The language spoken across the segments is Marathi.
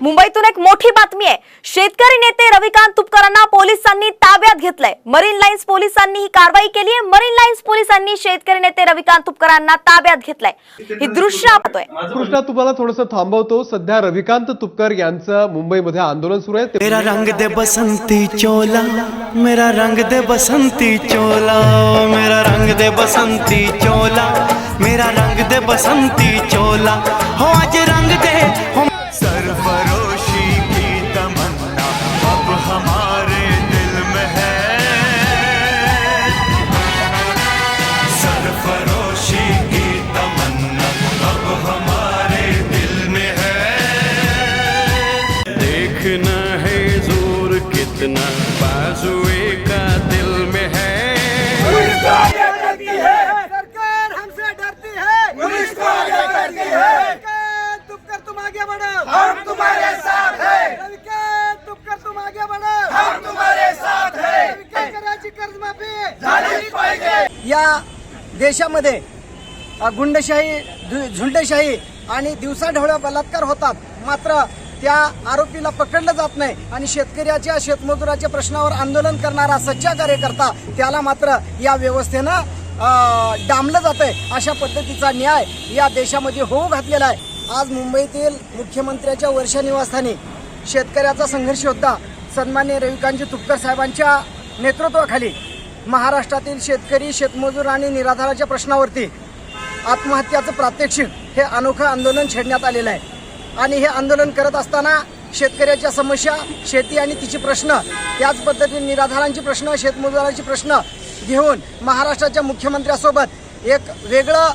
मुंबईतून एक मोठी बातमी आहे. शेतकरी नेते रविकांत तुपकरांना पोलिसांनी ताब्यात घेतलंय. मरीन लाईन्स पोलिसांनी ही कारवाई केली आहे. मरीन लाईन्स पोलिसांनी शेतकरी नेते रविकांत तुपकरांना ताब्यात घेतलंय. ही दृश्य आपण पाहतोय. कृष्णा तुम्हाला थोडस थांबवतो. सध्या रविकांत तुपकर यांचं मुंबईमध्ये आंदोलन सुरू आहे. ते- मेरा रंग दे बसंती चोला मेरा रंग दे बसंती चोला मेरा रंग दे बसंती चोला मेरा रंग दे बसंती चोला। हो आज रंग दे हो या देशामध्ये गुंडशाही झुंडशाही आणि दिवसाढवळ्या बलात्कार होतात. मात्र त्या आरोपीला पकडलं जात नाही आणि शेतकऱ्याच्या शेतमजुराच्या प्रश्नावर आंदोलन करणारा सच्चा कार्यकर्ता त्याला मात्र या व्यवस्थेनं डांबलं डांबलं जातंय अशा पद्धतीचा न्याय या देशामध्ये होऊ घातलेला आहे. आज मुंबईतील मुख्यमंत्र्याच्या वर्षा निवासस्थानी शेतकऱ्याचा संघर्ष होता. सन्मान्य रविकांतजी तुपकर साहेबांच्या नेतृत्वाखाली महाराष्ट्रातील शेतकरी शेतमजूर आणि निराधाराच्या प्रश्नावरती आत्महत्याचं प्रात्यक्षिक हे अनोखं आंदोलन छेडण्यात आलेलं आहे. आणि हे आंदोलन करत असताना शेतकऱ्याच्या समस्या शेती आणि तिची प्रश्न त्याच पद्धतीने निराधारांची प्रश्न शेतमजुरांची प्रश्न घेऊन महाराष्ट्राच्या मुख्यमंत्र्यासोबत एक वेगळं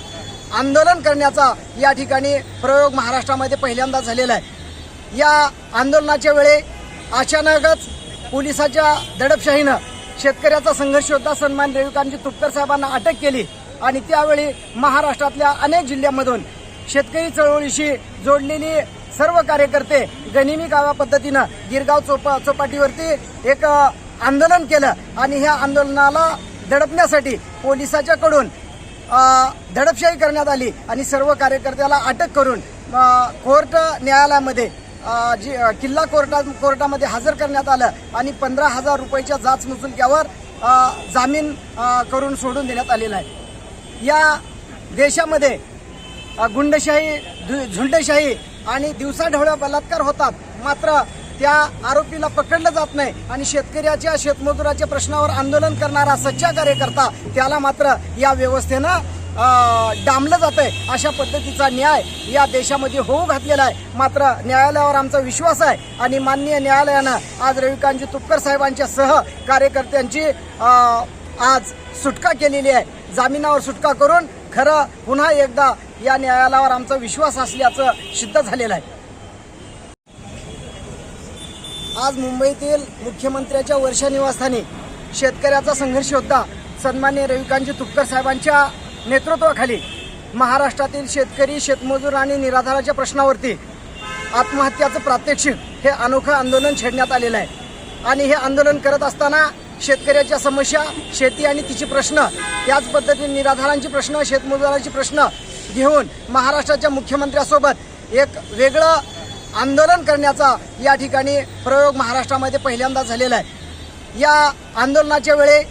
आंदोलन करण्याचा या ठिकाणी प्रयोग महाराष्ट्रामध्ये पहिल्यांदा झालेला आहे. या आंदोलनाच्या वेळी अचानकच पोलिसाच्या दडपशाहीनं शेतकऱ्याचा संघर्ष योद्धा सन्मान रविकांतजी तुपकर साहेबांना अटक केली आणि त्यावेळी महाराष्ट्रातल्या अनेक जिल्ह्यांमधून शेतकरी चळवळीशी जोडलेली सर्व कार्यकर्ते गनिमी गावा पद्धतीनं गिरगाव चोपा चौपाटीवरती एक आंदोलन केलं आणि ह्या आंदोलनाला दडपण्यासाठी पोलिसाच्याकडून अ, दडपशाही करण्यात आली आणि सर्व कार्यकर्त्याला अटक करून कोर्ट न्यायालयामध्ये जी किल्ला कोर्टा कोर्टामध्ये हजर करण्यात आलं आणि पंधरा हजार रुपयाच्या जाच मुचुलक्यावर जामीन करून सोडून देण्यात आलेला आहे. या देशामध्ये गुंडशाही झु- झुंडशाही आणि दिवसाढवळ्या बलात्कार होतात. मात्र त्या आरोपीला पकडलं जात नाही आणि शेतकऱ्याच्या शेतमजुराच्या प्रश्नावर आंदोलन करणारा सच्चा कार्यकर्ता त्याला मात्र या व्यवस्थेनं डांबलं जातं आहे अशा पद्धतीचा न्याय या देशामध्ये होऊ घातलेला आहे. मात्र न्यायालयावर आमचा विश्वास आहे आणि माननीय न्यायालयानं आज रविकांतजी तुपकर साहेबांच्या सह कार्यकर्त्यांची आज सुटका केलेली आहे. जामिनावर सुटका करून खरं पुन्हा एकदा या न्यायालयावर आमचा विश्वास असल्याचं सिद्ध झालेलं आहे. आज मुंबईतील मुख्यमंत्र्याच्या वर्षा निवासस्थानी शेतकऱ्याचा संघर्ष होता. सन्मान्य रविकांतजी तुपकर साहेबांच्या नेतृत्वाखाली महाराष्ट्रातील शेतकरी शेतमजूर आणि निराधाराच्या प्रश्नावरती आत्महत्याचं प्रात्यक्षिक हे अनोखं आंदोलन छेडण्यात आलेलं आहे. आणि हे आंदोलन करत असताना शेतकऱ्याच्या समस्या शेती आणि तिची प्रश्न याच पद्धतीने निराधारांची प्रश्न शेतमजुरांची प्रश्न घेऊन महाराष्ट्राच्या मुख्यमंत्र्यासोबत एक वेगळं आंदोलन करण्याचा या ठिकाणी प्रयोग महाराष्ट्रामध्ये पहिल्यांदा झालेला आहे. या आंदोलनाच्या वेळी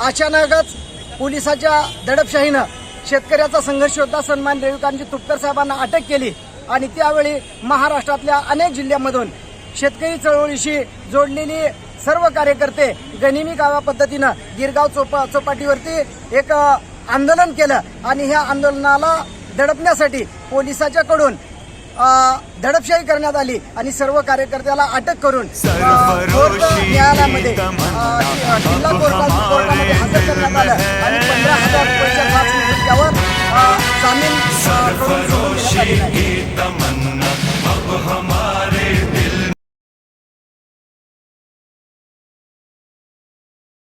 अचानकच पोलिसाच्या दडपशाहीनं शेतकऱ्याचा संघर्ष योद्धा सन्मान रविकांतजी तुपकर साहेबांना अटक केली आणि त्यावेळी महाराष्ट्रातल्या अनेक जिल्ह्यांमधून शेतकरी चळवळीशी जोडलेली सर्व कार्यकर्ते गनिमी गावा पद्धतीनं गिरगाव चौपा चौपाटीवरती एक आंदोलन केलं आणि ह्या आंदोलनाला दडपण्यासाठी पोलिसाच्याकडून दडपशाही करण्यात आली आणि सर्व कार्यकर्त्याला अटक करून न्यायालयामध्ये आणि